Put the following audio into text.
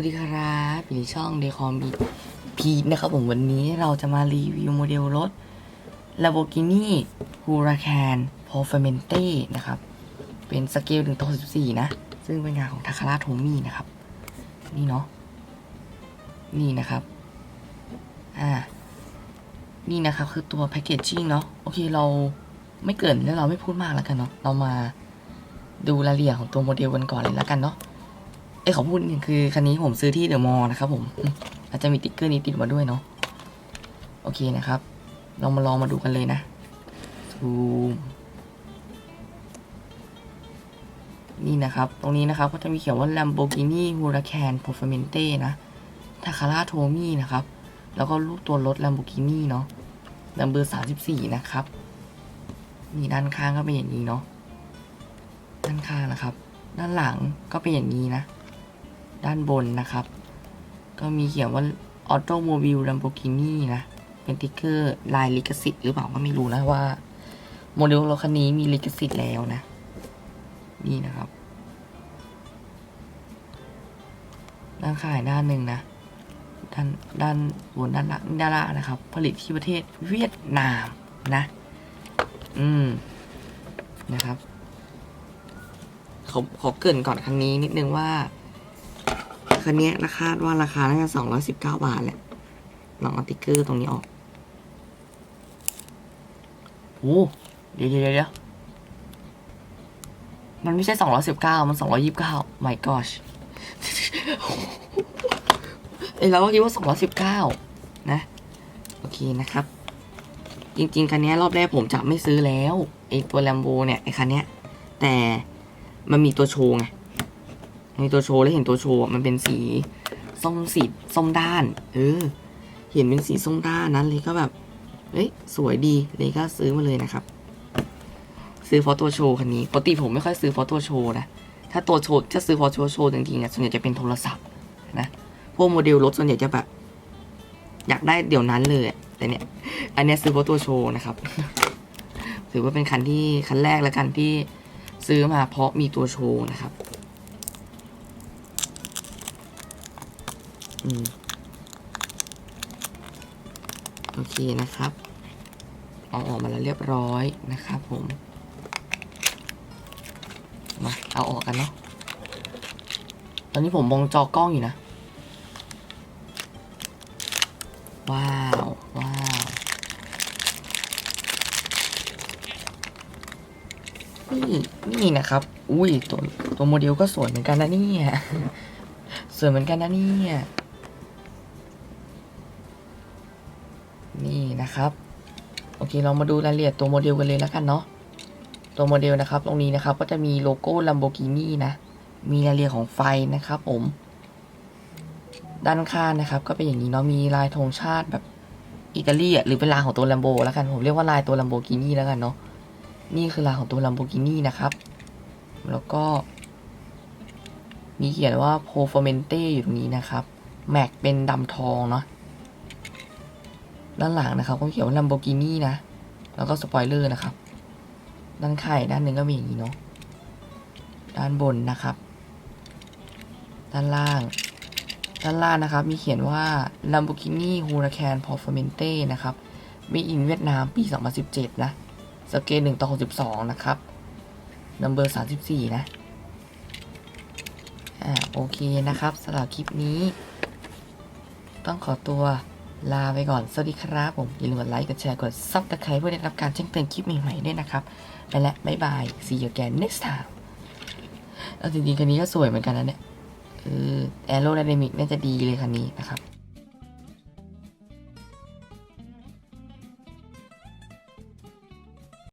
วัสดีครับอยู่ในช่องเดคอมพีนะครับผมวันนี้เราจะมารีวิวโมเดลรถ Lamborghini Huracan Performante นะครับ เป็นสเกล1ต่อ14 นะ ซึ่งเป็นงานของทาคาร่าโทมี่นะครับ นี่เนาะ นี่นะครับ อ่า นี่นะครับ คือตัวแพ c เกจจิ้งเนาะ โอเคเราไม่เกินแล้วเราไม่พูดมากแล้วกันเนาะ เรามาดูรายละเอียดของตัวโมเดลกันก่อนเลยแล้วกันเนาะ อ้ยขอพูดนิดนึงคือคันนี้ผมซื้อที่เดอะมอลล์นะครับผมอาจจะมีติ๊กเกอร์นี้ติดมาด้วยเนาะโอเคนะครับ เรามาลองมาดูกันเลยนะซูมนี่นะครับ ตรงนี้นะครับก็จะมีเขียนว่า Lamborghini Huracan Performante นะทาคาร่าโทมี่นะครับ แล้วก็รูปตัวรถ Lamborghini เนาะนัมเบอร์34นะครับ นี่ด้านข้างก็เป็นอย่างนี้เนาะ ด้านข้างนะครับ ด้านหลังก็เป็นอย่างนี้นะ ด้านบนนะครับ ก็มีเขียนว่า Automobile Lamborghini นะ เป็นติ๊กเกอร์ลายลิขสิทธิ์หรือเปล่าก็ไม่รู้นะว่าโมเดลรถคันนี้มีลิขสิทธิ์แล้วนะ นี่นะครับด้านข้างด้านหนึ่งนะ ด้านด้านบนด้านหลังด้านล่างนะครับ ผลิตที่ประเทศเวียดนามนะ อืมนะครับขอขอเกินก่อนคันนี้นิดนึงว่า คันนี้ราคาว่าราคาน่าจะสองร้อยสิบเก้าบาทแหละลองเอาติ๊กเกอร์ตรงนี้ออกโอ้เดี๋ยวเดี๋ยวเดี๋ยวมันไม่ใช่สองร้อยสิบเก้ามันสองร้อยิบเก้า my gosh เอ้เราก็คิดว่าสองร้อยสิบเก้านะ โอเคนะครับ จริงๆ คันนี้รอบแรกผมจะไม่ซื้อแล้วไอตัวแลมโบเนี่ยไอคันนี้แต่มันมีตัวโชว์ไง มีตัวโชว์แล้วเห็นตัวโชว์มันเป็นสีส้มสีส้มด้าน เออ เห็นเป็นสีส้มด้านนั้นเลยก็แบบเอ้ยสวยดีเลยก็ซื้อมาเลยนะครับ ซื้อฟอตัวโชว์คันนี้ปกติผมไม่ค่อยซื้อฟอตัวโชว์นะถ้าตัวโชว์จะซื้อฟอตัวโชว์จริงๆอะส่วนใหญ่จะเป็นโทรศัพท์นะพวกโมเดลรถส่วนใหญ่จะแบบอยากได้เดี๋ยวนั้นเลยแต่เนี่ย อันเนี้ยซื้อฟอตัวโชว์นะครับ ถือว่าเป็นคันที่คันแรกแล้วกันที่ซื้อมาเพราะมีตัวโชว์นะครับ อืม โอเคนะครับเอาออกมาแล้วเรียบร้อยนะครับผม มาเอาออกกันเนาะ ตอนนี้ผมมองจอกล้องอยู่นะ ว้าว ว้าว นี่นี่นะครับ อุ้ยตัวตัวโมเดลก็สวยเหมือนกันนะเนี่ย สวยเหมือนกันนะเนี่ย นี่นะครับโอเคเรามาดูรายละเอียดตัวโมเดลกันเลยแล้วกันเนาะตัวโมเดลนะครับ ตรงนี้นะครับก็จะมีโลโก้ Lamborghini นะ มีรายละเอียดของไฟนะครับผม ด้านข้างนะครับ ก็เป็นอย่างนี้เนาะมีลายธงชาติแบบอิตาลีอะหรือเป็นลายของตัว Lambo แล้วกันผมเรียกว่าลายตัว Lamborghini แล้วกันเนาะนี่คือลายของตัว Lamborghini นะครับ แล้วก็ มีเขียนว่า Performante อยู่ตรงนี้นะครับ แม็กเป็นดำทองเนาะ ด้านหลังนะครับก็เขียนว่า Lamborghini นะ แล้วก็สปอยเลอร์นะครับ ด้านข้างด้านหนึ่งก็มีอย่างนี้เนาะ ด้านบนนะครับ ด้านล่าง ด้านล่างนะครับ มีเขียนว่า Lamborghini Huracan Performante นะครับ มีอินเวียดนามปี 2017 นะ สเกล1ต่อ62 นะครับนัมเบอร์34 นะ อ่า โอเคนะครับสำหรับคลิปนี้ ต้องขอตัว ลาไปก่อน สวัสดีครับผม อย่าลืมกดไลค์ กดแชร์ กดซับสไครต์เพื่อได้รับการแจ้งเตือนคลิปใหม่ๆด้วยนะครับไปและบ๊ายบาย see you again next time แล้วจริงๆคันนี้ก็สวยเหมือนกันนะเนี่ยเออแอโรไดนามิกน่าจะดีเลยคันนี้นะครับ